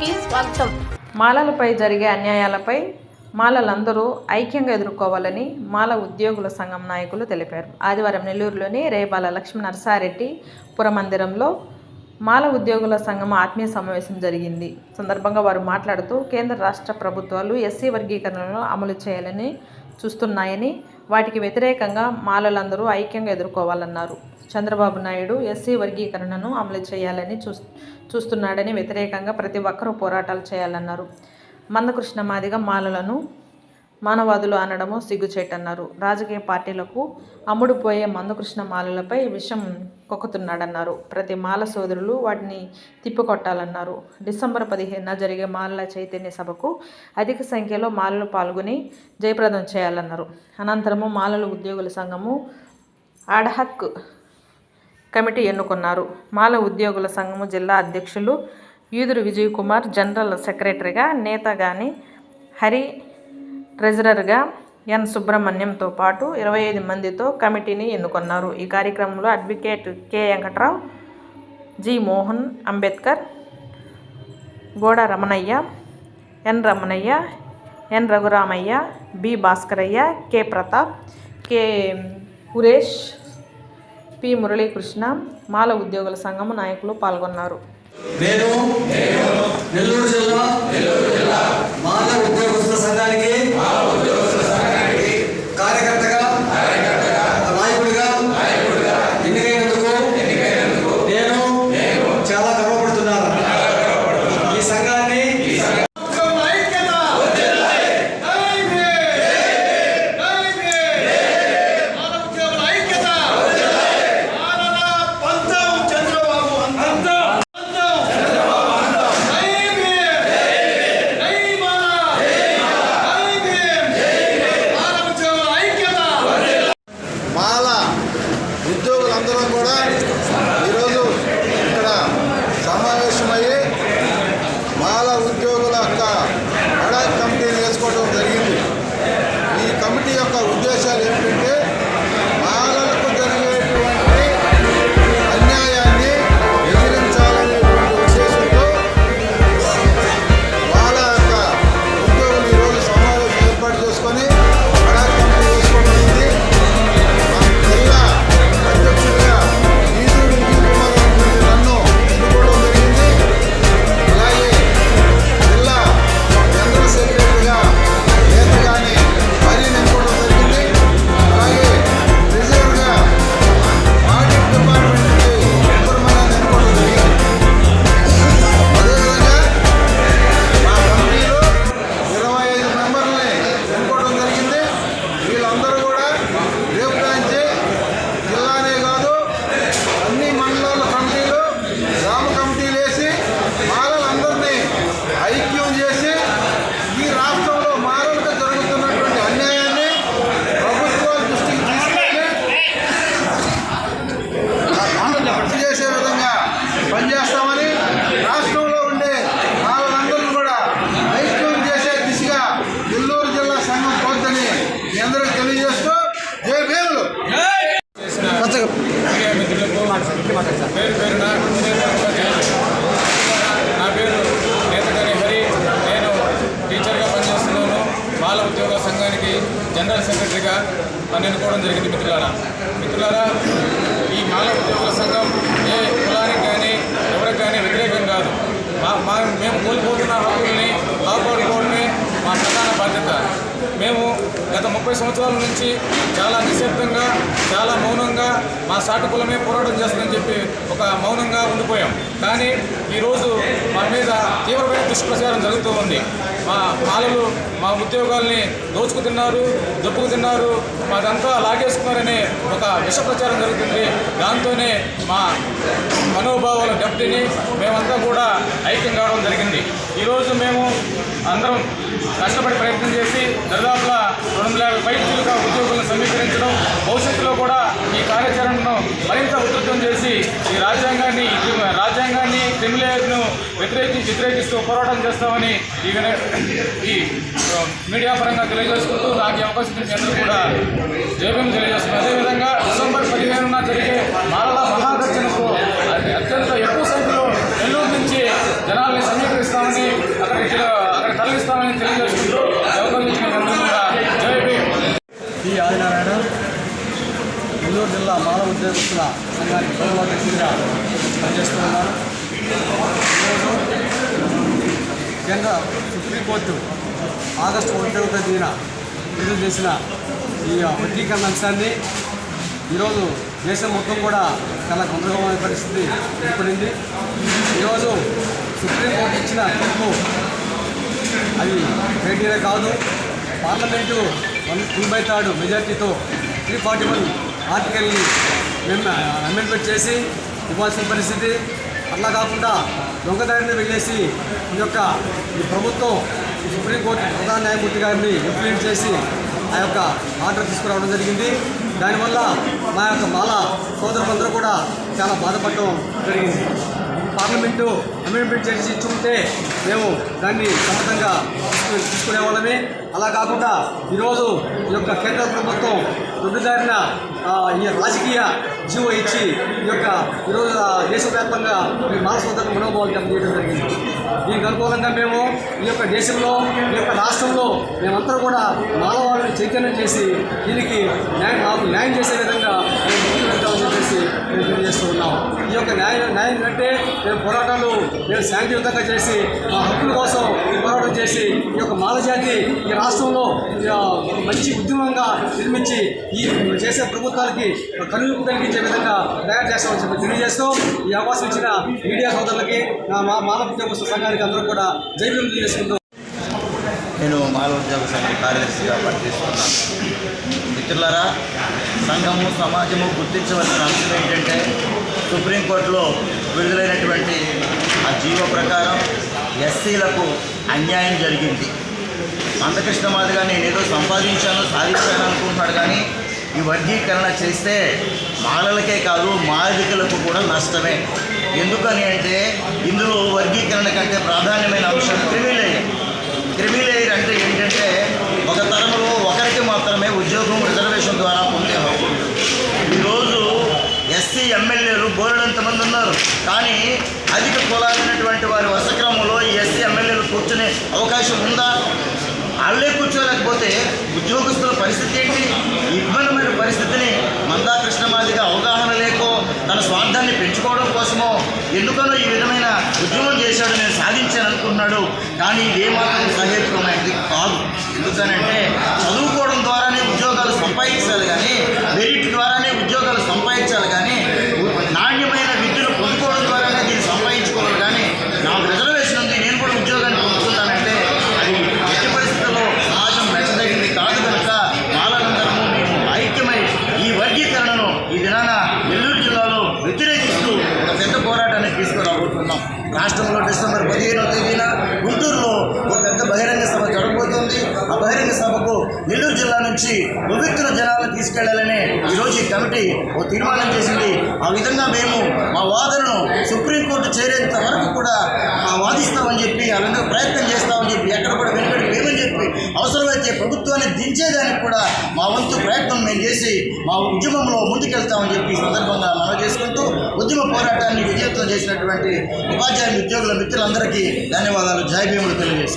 కి స్వాగతం. మాలలపై జరిగే అన్యాయాలపై మాలలందరూ ఐక్యంగా ఎదుర్కోవాలని మాల ఉద్యోగుల సంఘం నాయకులు తెలిపారు. ఆదివారం నెల్లూరులోని రేబాల లక్ష్మీ నరసారెడ్డి పురమందిరంలో మాల ఉద్యోగుల సంఘం ఆత్మీయ సమావేశం జరిగింది. సందర్భంగా వారు మాట్లాడుతూ కేంద్ర రాష్ట్ర ప్రభుత్వాలు ఎస్సీ వర్గీకరణను అమలు చేయాలని చూస్తున్నాయని వాటికి వ్యతిరేకంగా మాలలందరూ ఐక్యంగా ఎదుర్కోవాలన్నారు. చంద్రబాబు నాయుడు ఎస్సీ వర్గీకరణను అమలు చేయాలని చూస్ చూస్తున్నాడని వ్యతిరేకంగా ప్రతి ఒక్కరూ పోరాటాలు చేయాలన్నారు. మందకృష్ణ మాదిగ మాలలను మానవాదులు అనడము సిగ్గుచేటన్నారు. రాజకీయ పార్టీలకు అమ్ముడుపోయే మందకృష్ణ మాలలపై విషం కొక్కుతున్నాడన్నారు. ప్రతి మాల సోదరులు వాటిని తిప్పికొట్టాలన్నారు. డిసెంబర్ పదిహేనున జరిగే మాలల చైతన్య సభకు అధిక సంఖ్యలో మాలలు పాల్గొని జయప్రదం చేయాలన్నారు. అనంతరము మాలల ఉద్యోగుల సంఘము అడ్హక్ కమిటీ ఎన్నుకున్నారు. మాల ఉద్యోగుల సంఘము జిల్లా అధ్యక్షులు యూదురు విజయ్ కుమార్ జనరల్ సెక్రటరీగా నేతగాని హరి ట్రెజరర్గా ఎన్. సుబ్రహ్మణ్యంతో పాటు ఇరవై ఐదు మందితో కమిటీని ఎన్నుకున్నారు. ఈ కార్యక్రమంలో advocate K. Venkatrao G. Mohan Ambedkar Goda Ramanaiah N. Ramanaiah N. Raghuramaiah B. Bhaskaraiah K. Pratap K. Suresh P. Muralikrishna Mala ఉద్యోగుల సంఘం నాయకులు పాల్గొన్నారు. నేను నెల్లూరు జిల్లా మాల ఉద్యోగస్తుల సంఘానికి కార్యకర్తగా నాయకుడిగా ఎన్నికైనందుకు నేను చాలా గర్వపడుతున్నాను ఈ సంఘాన్ని మాల ఉద్యోగులందరూ కూడా ఈరోజు ఇక్కడ సమావేశం మిత్రులకు పేరు పేరున నా పేరు నేతగాని హరి నేను టీచర్గా పనిచేస్తున్నాను. బాల ఉద్యోగ సంఘానికి జనరల్ సెక్రటరీగా నన్ను ఎన్నుకోవడం జరిగింది మిత్రులారా మిత్రులారా ఈ మాల ఉద్యోగుల సంఘం ఏ కులానికి కానీ ఎవరికి కానీ వ్యతిరేకం కాదు. మా మా మేము కోల్పోతున్న హక్కుల్ని కాపాడుకోవడమే మా ప్రధాన బాధ్యత మేము గత ముప్పై సంవత్సరాల నుంచి చాలా నిశ్శబ్దంగా చాలా మౌనంగా మా సాటు కులమే పోరాటం చేస్తుందని చెప్పి ఒక మౌనంగా ఉండిపోయాం. కానీ ఈరోజు మా మీద తీవ్రమైన దుష్ప్రచారం జరుగుతూ ఉంది. మా బాలలు మా ఉద్యోగాల్ని దోచుకు తిన్నారు తిన్నారు మాదంతా లాగేసుకున్నారనే ఒక విష ప్రచారం జరుగుతుంది. దాంతోనే మా మనోభావాల దెబ్బతిని మేమంతా కూడా ఐక్యం కావడం జరిగింది. ఈరోజు మేము అందరం కష్టపడి ప్రయత్నం చేసి దాదాపుగా రెండు వందల యాభై పైచులుగా ఉద్యోగులను సమీకరించడం భవిష్యత్తులో కూడా ఈ కార్యాచరణను మరింత ఉధృతం చేసి ఈ రాజ్యాంగాన్ని ఈ రాజ్యాంగాన్ని క్రిమిలేయర్ను వ్యతిరేకి వ్యతిరేకిస్తూ పోరాటం చేస్తామని ఈ విన- ఈ మీడియా పరంగా తెలియజేసుకుంటూ నాకు అవకాశం ఇచ్చిన కూడా జయభీం తెలియజేస్తున్నాను. అదేవిధంగా డిసెంబర్ పదిహేనున జరిగే మాల మహాగర్జనకు అత్యంత ఎక్కువ సంఖ్యలో నెల్లూరు నుంచి జనాల్ని సమీకరిస్తామని ఉద్యోగస్తుల సంఘానికి గౌరవ అధ్యక్షుడిగా పనిచేస్తూ ఉన్నాను. కేంద్ర సుప్రీంకోర్టు ఆగస్టు ఒకటవ తేదీన విడుదల చేసిన ఈ వర్గీకరణ అంశాన్ని ఈరోజు దేశం మొత్తం కూడా చాలా గందరగోళమైన పరిస్థితి ఏర్పడింది. ఈరోజు సుప్రీంకోర్టు ఇచ్చిన తీర్పు అది క్రైటీరియా కాదు parliament one two by third మెజార్టీతో త్రీ ఫార్టీ వన్ ఆర్టికల్ని మేము అమెండ్మెంట్ చేసి ఇవ్వాల్సిన పరిస్థితి. అట్లా కాకుండా దొంగదారిని వెళ్ళేసి ఈ యొక్క ఈ ప్రభుత్వం ఈ సుప్రీంకోర్టు ప్రధాన న్యాయమూర్తి గారిని ఇంప్లిమెంట్ చేసి ఆ యొక్క ఆర్డర్ తీసుకురావడం జరిగింది. దానివల్ల మా యొక్క మాల సోదరులందరూ కూడా చాలా బాధపడటం జరిగింది. పార్లమెంటు అమెండ్మెంట్ చేసి ఇచ్చుకుంటే మేము దాన్ని సమర్థంగా తీసుకునే తీసుకునేవాళ్ళమే అలా కాకుండా ఈరోజు ఈ యొక్క కేంద్ర ప్రభుత్వం దొడ్డుదారిన దారిన ఈ రాజకీయ జీవో ఇచ్చి ఈ యొక్క ఈరోజు దేశవ్యాప్తంగా మీ మానవ మనోభావం మనోభావాలు దెబ్బతీయడం జరిగింది. దీనికి అనుకూలంగా మేము ఈ యొక్క దేశంలో ఈ యొక్క రాష్ట్రంలో మేమంతా కూడా మానవాళ్ళని చైతన్యం చేసి దీనికి న్యాయం మాకు న్యాయం చేసే విధంగా మేము ముందుకు వెళ్తామని చేసి మేము చేస్తూ ఉన్నాం. ఈ యొక్క న్యాయం న్యాయం అంటే మేము పోరాటాలు మేము శాంతియుతంగా చేసి మా హక్కుల కోసం పోరాటం చేసి ఈ యొక్క మాలజాతి ఈ రాష్ట్రంలో ఒక మంచి ఉద్యమంగా నిర్మించి ఈ చేసే ప్రభుత్వాలకి కనువిప్పు కలిగించే విధంగా తయారు చేస్తామని చెప్పి తెలియజేస్తూ ఈ అవకాశం ఇచ్చిన మీడియా సోదరులకి నా మా మానవ ఉద్యోగస్తుల సంఘానికి అందరూ కూడా జైలు తెలియజేసుకుంటూ. నేను మానవ ఉద్యోగ సంఘం కార్యదర్శిగా పనిచేస్తున్నాను. మిత్రులరా సంఘము సమాజము గుర్తించవలసిన అంశం ఏంటంటే సుప్రీంకోర్టులో విడుదలైనటువంటి ఆ జీవో ప్రకారం ఎస్సీలకు అన్యాయం జరిగింది. మందకృష్ణ మాదిగా నేను సంపాదించాను సాధించాను అనుకుంటున్నాడు కానీ ఈ వర్గీకరణ చేస్తే మాలలకే కాదు మాదికలకు కూడా నష్టమే. ఎందుకని అంటే ఇందులో వర్గీకరణ కంటే ప్రాధాన్యమైన అంశం క్రిమిలేయర్ క్రిమిలేయర్ అంటే ఏంటంటే ఒక తరంలో ఒకరికి మాత్రమే ఉద్యోగం రిజర్వేషన్ ద్వారా పొందే హక్కు ఈరోజు ఎస్సీ ఎమ్మెల్యేలు బోర్డు మంది ఉన్నారు. కానీ అధిక కులాలైనటువంటి వారి వసక్రమంలో ఈ ఎస్సీ ఎమ్మెల్యేలు కూర్చునే అవకాశం ఉందా? వాళ్ళే కూర్చోలేకపోతే ఉద్యోగస్తుల పరిస్థితి ఏంటి? ఇబ్బందిమైన పరిస్థితిని మందా కృష్ణమాదిగా అవగాహన లేక తన స్వార్థాన్ని పెంచుకోవడం కోసమో ఎందుకనో ఈ విధమైన ఉద్యమం చేశాడు నేను సాధించాను అనుకున్నాడు కానీ ఇది ఏమాత్రం సహేతుకమైనది కాదు. ఎందుకనంటే చదువుకోవడం ద్వారానే ఉద్యోగాలు సంపాదించాలి కానీ మెరిట్ ద్వారా ఉద్యోగాలు సంపాదించాలి కానీ నాణ్యమైన విద్యను పొందుకోవడం ద్వారానే దీన్ని సంపాదించుకోవాలి కానీ నాకు రిజర్వేషన్ ఉంది నేను కూడా ఉద్యోగాన్ని పొందుతున్నానంటే అది ఎట్టి పరిస్థితుల్లో సమాజం మెచ్చదగింది కాదు కనుక మాలందరము మేము ఐక్యమై ఈ వర్గీకరణను ఈ దినాన నెల్లూరు జిల్లాలో వ్యతిరేకిస్తూ ఒక పెద్ద పోరాటాన్ని తీసుకురాబోతున్నాం రాష్ట్రంలో డిసెంబర్ పదిహేనవ తేదీన గుంటూరులో ఒక పెద్ద బహిరంగ సభ జరగబోతోంది. ఆ బహిరంగ సభకు నెల్లూరు జిల్లా నుంచి పవిత్ర జనాలను తీసుకెళ్ళాలని ఈరోజు ఈ కమిటీ ఓ తీర్మానం చేసింది. ఆ విధంగా మేము మా వాదనను సుప్రీంకోర్టు చేరేంత వరకు కూడా ఆ వాదిస్తామని చెప్పి ఆ విధంగా ప్రయత్నం చేస్తామని చెప్పి ఎక్కడ కూడా అవసరమైతే ప్రభుత్వాన్ని దించేదానికి కూడా మా వంతు ప్రయత్నం మేము చేసి మా ఉద్యమంలో ముందుకెళ్తామని చెప్పి ఈ సందర్భంగా మనం చేసుకుంటూ ఉద్యమ పోరాటాన్ని విజయవంతం చేసినటువంటి ఉపాధ్యాయ ఉద్యోగుల మిత్రులందరికీ ధన్యవాదాలు. జై భీములు. తెలియజేస్తాం